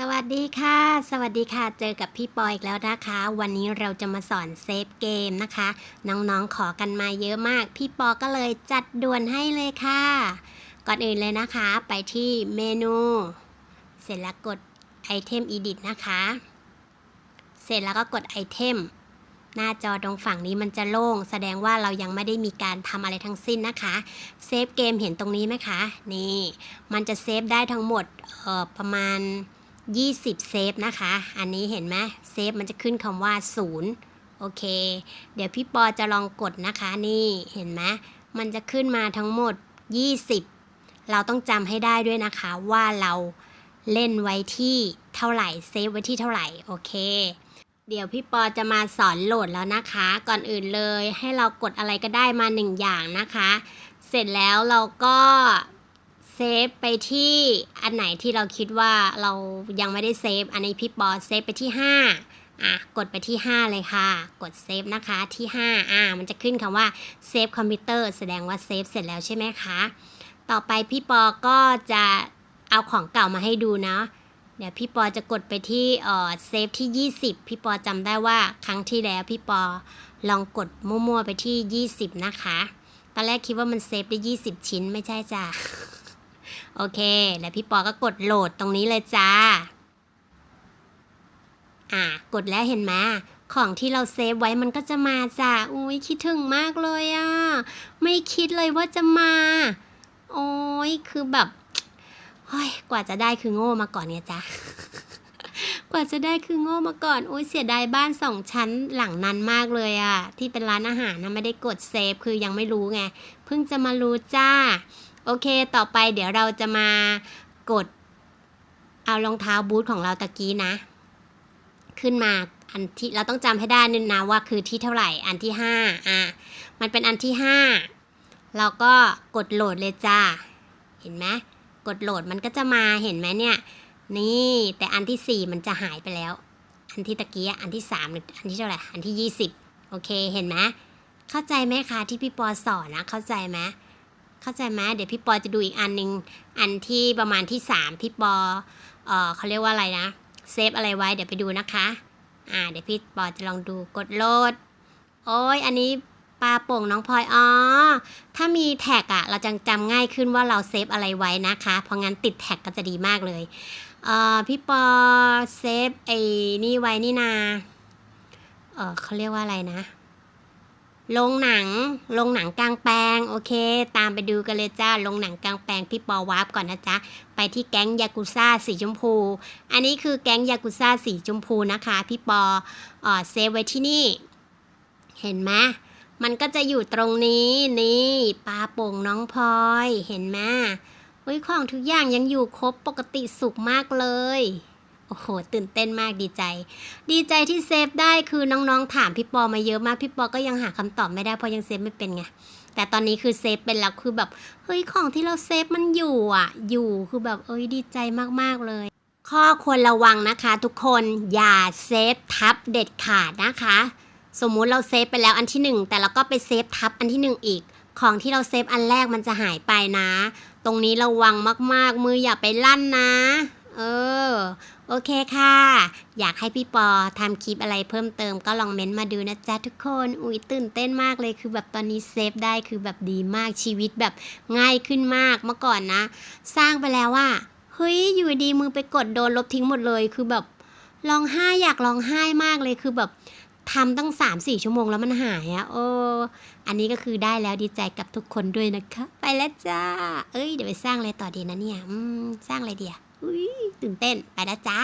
สวัสดีค่ะ สวัสดีค่ะ เจอกับพี่ปอยอีกแล้วนะคะ วันนี้เราจะมาสอนเซฟเกมนะคะ น้องๆขอกันมาเยอะมาก พี่ปอก็เลยจัดด่วนให้เลยค่ะ ก่อนอื่นเลยนะคะ ไปที่เมนู เสร็จแล้วกดไอเทม edit นะคะ เสร็จแล้วก็กดไอเทมหน้าจอตรงฝั่งนี้มันจะโล่ง แสดงว่าเรายังไม่ได้มีการทำอะไรทั้งสิ้นนะคะเซฟเกมเห็นตรงนี้ไหมคะ นี่ มันจะเซฟได้ทั้งหมดเอ่อประมาณ 20 เซฟนะคะ อันนี้เห็นไหมเซฟมันจะขึ้นคำว่า 0 โอเค เดี๋ยวพี่ปอจะลองกดนะคะนี่เห็นไหมมันจะขึ้นมาทั้งหมด 20 เราต้องจำให้ได้ด้วยนะคะว่าเราเล่นไว้ที่เท่าไหร่เซฟไว้ที่เท่าไหร่โอเค เดี๋ยวพี่ปอจะมาสอนโหลดแล้วนะคะ ก่อนอื่นเลยให้เรากดอะไรก็ได้มาหนึ่งอย่างนะคะ เสร็จแล้วเราก็ เซฟไปที่อันไหนที่เราคิดว่าเรายังไม่ได้เซฟ อันนี้พี่ปอเซฟไปที่ 5 อะ กดไปที่ 5 เลยค่ะ กดเซฟนะคะที่ 5 อะมันจะขึ้นคำว่าเซฟคอมพิวเตอร์แสดงว่าเซฟเสร็จแล้วใช่ไหมคะ ต่อไปพี่ปอก็จะเอาของเก่ามาให้ดูนะ เดี๋ยวพี่ปอจะกดไปที่เอ่อเซฟที่ 20 พี่ปอจำได้ว่าครั้งที่แล้วพี่ปอลองกดมั่วๆไปที่ 20 นะคะ ตอนแรกคิดว่ามันเซฟได้ 20 ชิ้นไม่ใช่จ้ะ โอเค แล้วพี่ปอก็กดโหลดตรงนี้เลยจ้า อะ กดแล้วเห็นไหมของที่เราเซฟไว้มันก็จะมาจ้ะอุ้ยคิดถึงมากเลยอะ่ะ ไม่คิดเลยว่าจะมา โอ้ยคือแบบเฮ้ยกว่าจะได้คือโง่มาก่อนเนี่ยจ้ะกว่าจะได้คือโง่มาก่อนโอ้ยเสียดายบ้านสองชั้นหลังนั้นมากเลยอะที่เป็นร้านอาหารนะไม่ได้กดเซฟคือยังไม่รู้ไง เพิ่งจะมารู้จ้า โอเค ต่อไปเดี๋ยวเราจะมากดเอารองเท้าบูทของเราตะกี้นะ ขึ้นมาอันที่เราต้องจำให้ได้นึงนะว่าคือที่เท่าไหร่อันที่ห้าอะมันเป็นอันที่ห้าเราก็กดโหลดเลยจ้าเห็นไหมกดโหลดมันก็จะมาเห็นไหมเนี่ย นี่แต่อันที่สี่มันจะหายไปแล้ว อันที่ตะกี้อันที่สามหรืออันที่เท่าไหร่อันที่ยี่สิบโอเคเห็นไหมเข้าใจไหมคะที่พี่ปอสอนนะเข้าใจไหม เข้าใจไหมเดี๋ยวพี่ปอจะดูอีกอันหนึ่งอันที่ประมาณที่สามพี่ปอเออเขาเรียกว่าอะไรนะเซฟอะไรไว้เดี๋ยวไปดูนะคะอ่าเดี๋ยวพี่ปอจะลองดูกดโหลด โอ้ยอันนี้ปลาโป่งน้องพลอยอ๋อถ้ามีแท็กอะเราจะจำง่ายขึ้นว่าเราเซฟอะไรไว้นะคะ เพราะงั้นติดแท็กก็จะดีมากเลยเอ่อพี่ปอเซฟไอ้นี่ไว้นี่นาเออเขาเรียกว่าอะไรนะ โรงหนังโรงหนังกลางแปลง โอเค ตามไปดูกันเลยจ้าโรงหนังกลางแปลงพี่ปอวาร์ปก่อนนะจ๊ะ ไปที่แก๊งยากุซ่าสีชมพู อันนี้คือแก๊งยากุซ่าสีชมพูนะคะ พี่ปอเออเซฟไว้ที่นี่ เห็นไหมมันก็จะอยู่ตรงนี้นี่ปลาโป่งน้องพลอย เห็นไหมอุ้ยของทุกอย่างยังอยู่ครบปกติสุขมากเลย โอ้โห ตื่นเต้นมากดีใจ ดีใจที่เซฟได้คือน้องๆ ถามพี่ปอมาเยอะมาก พี่ปอก็ยังหาคำตอบไม่ได้เพราะยังเซฟไม่เป็นไง แต่ตอนนี้คือเซฟเป็นแล้วคือแบบเฮ้ยของที่เราเซฟมันอยู่อะ อยู่คือแบบเอ้ยดีใจมากๆเลย ข้อควรระวังนะคะ ทุกคนอย่าเซฟทับเด็ดขาดนะคะ สมมุติเราเซฟไปแล้วอันที่หนึ่งแต่เราก็ไปเซฟทับอันที่หนึ่งอีกของที่เราเซฟอันแรกมันจะหายไปนะ ตรงนี้ระวังมากๆ มืออย่าไปลั่นนะ เออ โอเคค่ะ อยากให้พี่ปอทำคลิปอะไรเพิ่มเติมก็ลองเม้นต์มาดูนะจ๊ะทุกคน อุ้ยตื่นเต้นมากเลยคือแบบตอนนี้เซฟได้คือแบบดีมากชีวิตแบบง่ายขึ้นมากเมื่อก่อนนะ สร้างไปแล้วว่าเฮ้ยอยู่ดีมือไปกดโดนลบทิ้งหมดเลยคือแบบร้องไห้อยากร้องไห้มากเลยคือแบบทำตั้ง 3-4 ชั่วโมงแล้วมันหายอะโอ้อันนี้ก็คือได้แล้วดีใจกับทุกคนด้วยนะคะ ไปแล้วจ้า เอ้ย เดี๋ยวไปสร้างอะไรต่อดีนะเนี่ย อืม สร้างอะไรเดีย อุ้ยตื่นเต้นไปแล้วจ้า